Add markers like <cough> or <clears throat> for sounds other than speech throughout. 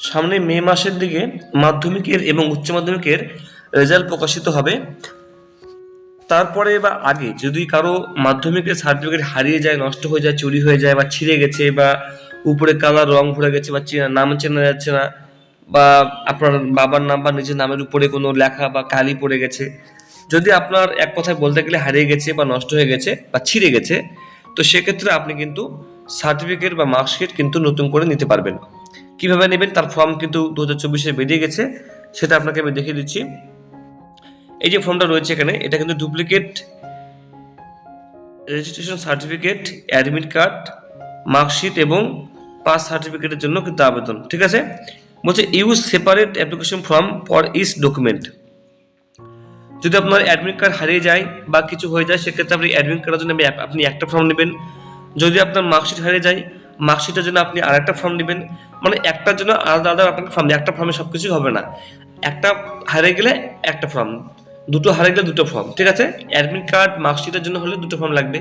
সামনে মে মাসের দিকে মাধ্যমিকের এবং উচ্চ মাধ্যমিকের রেজাল্ট প্রকাশিত হবে। তারপরে বা আগে যদি কারও মাধ্যমিকের সার্টিফিকেট হারিয়ে যায়, নষ্ট হয়ে যায়, চুরি হয়ে যায় বা ছিঁড়ে গেছে বা উপরে কালার রং ভরে গেছে বা নাম চেনা যাচ্ছে না বা আপনার বাবার নাম বা নিজের নামের উপরে কোনো লেখা বা কালি পড়ে গেছে, যদি আপনার এক কথায় বলতে গেলে হারিয়ে গেছে বা নষ্ট হয়ে গেছে বা ছিঁড়ে গেছে, তো সেক্ষেত্রে আপনি কিন্তু সার্টিফিকেট বা মার্কশিট কিন্তু নতুন করে নিতে পারবেন। কীভাবে নেবেন? তার ফর্ম কিন্তু দু হাজার চব্বিশে বেরিয়ে গেছে। সেটা আপনাকে আমি দেখিয়ে দিচ্ছি। এই যে ফর্মটা রয়েছে এখানে, এটা কিন্তু duplicate registration certificate admit card marksheet এবং পাস সার্টিফিকেটের জন্য কিন্তু আবেদন, ঠিক আছে? বলছে use separate application form for this document যদি আপনার অ্যাডমিট কার্ড হারিয়ে যায় বা কিছু হয়ে যায়, সেক্ষেত্রে আপনি অ্যাডমিট কার্ডের জন্য আপনি- আপনি একটা ফর্ম নেবেন। যদি আপনার মার্কশিট হারিয়ে যায় মার্কশিটের জন্য আপনি আর একটা ফর্ম নেবেন। মানে একটার জন্য আলাদা আলাদা আপনাকে ফর্ম একটা ফর্মে সব কিছু হবে না। একটা হারিয়ে গেলে একটা ফর্ম দুটো হারিয়ে গেলে দুটো ফর্ম ঠিক আছে? অ্যাডমিট কার্ড মার্কশিটের জন্য হলে দুটো ফর্ম লাগবে।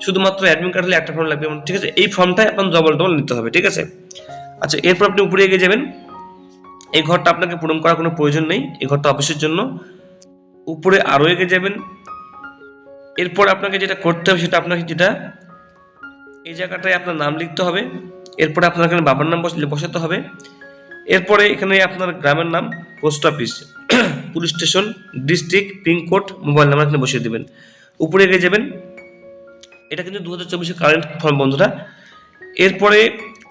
শুধুমাত্র অ্যাডমিট কার্ড হলে একটা ফর্ম লাগবে। ঠিক আছে? এই ফর্মটাই আপনার ডবল ডবল নিতে হবে। ঠিক আছে? আচ্ছা এরপর আপনি উপরে এগিয়ে যাবেন। এই ঘরটা আপনাকে পূরণ করার কোনো প্রয়োজন নেই। এই ঘরটা অফিসের জন্য। উপরে আরও এগিয়ে যাবেন। এরপর আপনাকে যেটা করতে হবে সেটা আপনাকে যেটা এই জায়গাটায় আপনার নাম লিখতে হবে, এরপরে আপনার এখানে বাবার নাম বসাতে হবে, এরপরে এখানে আপনার গ্রামের নাম, post office, <clears throat> police station, district pincode mobile number এখানে বসিয়ে দেবেন। উপরে এগিয়ে যাবেন, এটা কিন্তু দু হাজার চব্বিশের কারেন্ট ফর্ম বন্ধুরা। এরপরে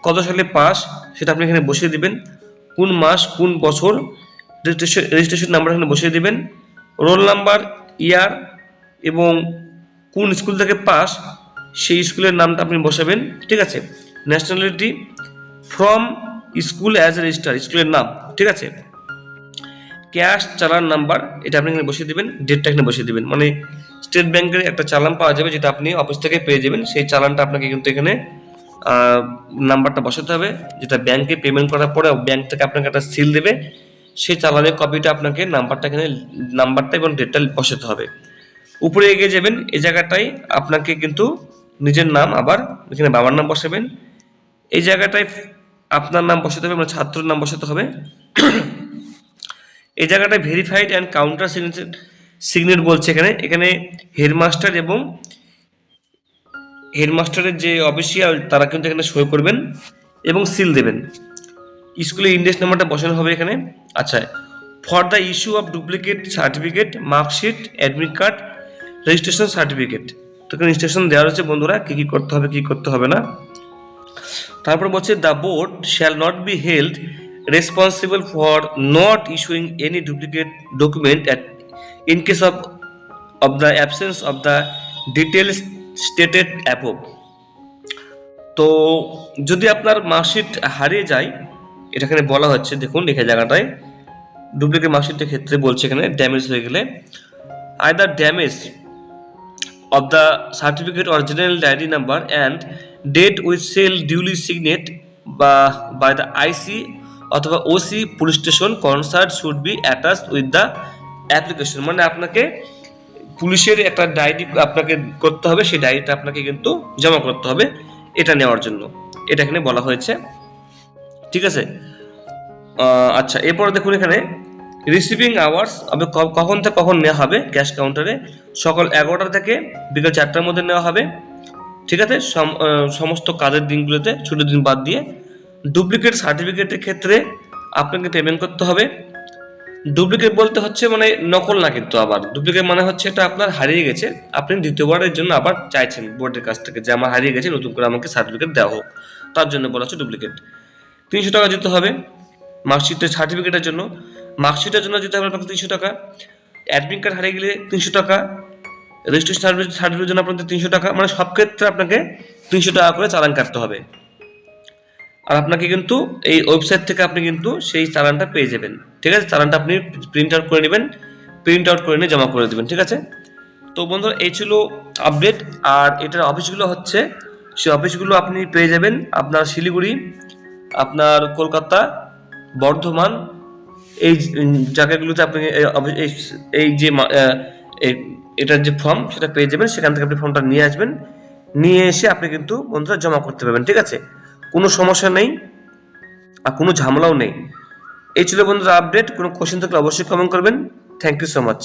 কত সালে পাস, সেটা আপনি এখানে বসিয়ে দিবেন। কোন মাস, কোন বছর রেজিস্ট্রেশন রেজিস্ট্রেশন নাম্বার এখানে বসিয়ে দিবেন। রোল নাম্বার, ইয়ার, এবং কোন স্কুল থেকে পাস সেই স্কুলের নামটা আপনি বসাবেন, ঠিক আছে? Nationality from school as a register স্কুলের নাম, ঠিক আছে? ক্যাশ চালান নাম্বার, এটা আপনি এখানে বসিয়ে দিবেন ডেটটা এখানে বসিয়ে দিবেন। মানে স্টেট ব্যাংকের একটা চালান পাওয়া যাবে যেটা আপনি অফিস থেকে পেয়ে যাবেন, সেই চালানটা আপনাকে কিন্তু এখানে নাম্বারটা বসাতে হবে, যেটা ব্যাংকে পেমেন্ট করার পরে ব্যাংক থেকে আপনাকে একটা সিল দেবে, সেই চালানের কপিটা আপনাকে নাম্বারটা এখানে, নাম্বারটা এবং ডেটটা বসাতে হবে। উপরে এগিয়ে যাবেন এই জায়গাটায় আপনাকে কিন্তু নিজের নাম আবার এখানে বাবার নাম বসাবেন। এই জায়গাটায় আপনার নাম বসাতে হবে মানে ছাত্রের নাম বসাতে হবে। এই জায়গাটায় verified and counter signature signet বলছে এখানে। এখানে হেডমাস্টার এবং হেডমাস্টারের যে অফিসিয়াল তারা কিন্তু এখানে সই করবেন এবং সিল দেবেন। স্কুলে ইন্ডেক্স নাম্বারটা বসানো হবে এখানে। আচ্ছা for the issue of duplicate certificate marksheet admit card registration certificate তো এখানে ইনস্ট্রাকশন দেওয়া রয়েছে, বন্ধুরা, কী কী করতে হবে, কী করতে হবে না। তারপর বলছে the board shall not be held responsible for not issuing any duplicate document at in case of of the absence of the details stated above তো যদি আপনার মার্কশিট হারিয়ে যায়, এটা এখানে বলা হচ্ছে, দেখুন, লেখা জায়গাটায় ডুপ্লিকেট মার্কশিটের ক্ষেত্রে বলছে এখানে ড্যামেজ হয়ে গেলে either damage of the certificate original diary number and date with sale duly signed by, by the IC অথবা OC police station concerned should be attach with the application মানে আপনাকে পুলিশের একটা ডায়েরি আপনাকে করতে হবে সেই ডায়েরিটা আপনাকে কিন্তু জমা করতে হবে এটা নেওয়ার জন্য। এটা এখানে বলা হয়েছে। ঠিক আছে? আচ্ছা এরপর দেখুন এখানে রিসিভিং আওয়ার্স ক- কখন থেকে কখন নেওয়া হবে ক্যাশ কাউন্টারে সকাল এগারোটা থেকে বিকেল চারটার মধ্যে নেওয়া হবে। ঠিক আছে? সম- সমস্ত কাজের দিনগুলোতে ছুটির দিন বাদ দিয়ে ডুপ্লিকেট সার্টিফিকেটের ক্ষেত্রে আপনাকে পেমেন্ট করতে হবে। ডুপ্লিকেট বলতে হচ্ছে মানে নকল না কিন্তু আবার। ডুপ্লিকেট মানে হচ্ছে এটা আপনার হারিয়ে গেছে। আপনি দ্বিতীয়বারের জন্য আবার চাইছেন বোর্ডের কাছ থেকে যে আমার হারিয়ে গেছে, নতুন করে আমাকে সার্টিফিকেট দেওয়া হোক। তার জন্য বলা হচ্ছে ডুপ্লিকেট তিনশো টাকা দিতে হবে। মার্কশিটের সার্টিফিকেটের জন্য। মার্কশিটের জন্য দিতে হবে আপনাকে তিনশো টাকা অ্যাডমিট কার্ড হারিয়ে গেলে তিনশো টাকা, রেজিস্ট্রেশন সার্টিফিকেট সার্টিফিকেটের জন্য আপনাদের তিনশো টাকা মানে সব ক্ষেত্রে আপনাকে তিনশো টাকা করে চালান কাটতে হবে। আর আপনাকে কিন্তু এই ওয়েবসাইট থেকে আপনি কিন্তু সেই চালানটা পেয়ে যাবেন। ঠিক আছে? চালানটা আপনি প্রিন্ট আউট করে নেবেন, প্রিন্ট আউট করে নিয়ে জমা করে দেবেন, ঠিক আছে? তো বন্ধুরা, এই ছিল আপডেট। আর এটার অফিসগুলো হচ্ছে, সেই অফিসগুলো আপনি পেয়ে যাবেন। আপনার শিলিগুড়ি, আপনার কলকাতা, বর্ধমান এই জায়গাগুলোতে আপনি এই যে এটার যে ফর্ম সেটা পেয়ে যাবেন। সেখান থেকে আপনি ফর্মটা নিয়ে আসবেন। নিয়ে এসে আপনি কিন্তু বন্ধুরা জমা করতে পারবেন, ঠিক আছে? কোনো সমস্যা নেই আর কোনো ঝামেলাও নেই। এই ছিল বন্ধুরা আপডেট কোনো কোশ্চেন থাকলে অবশ্যই কমেন্ট করবেন। Thank you so much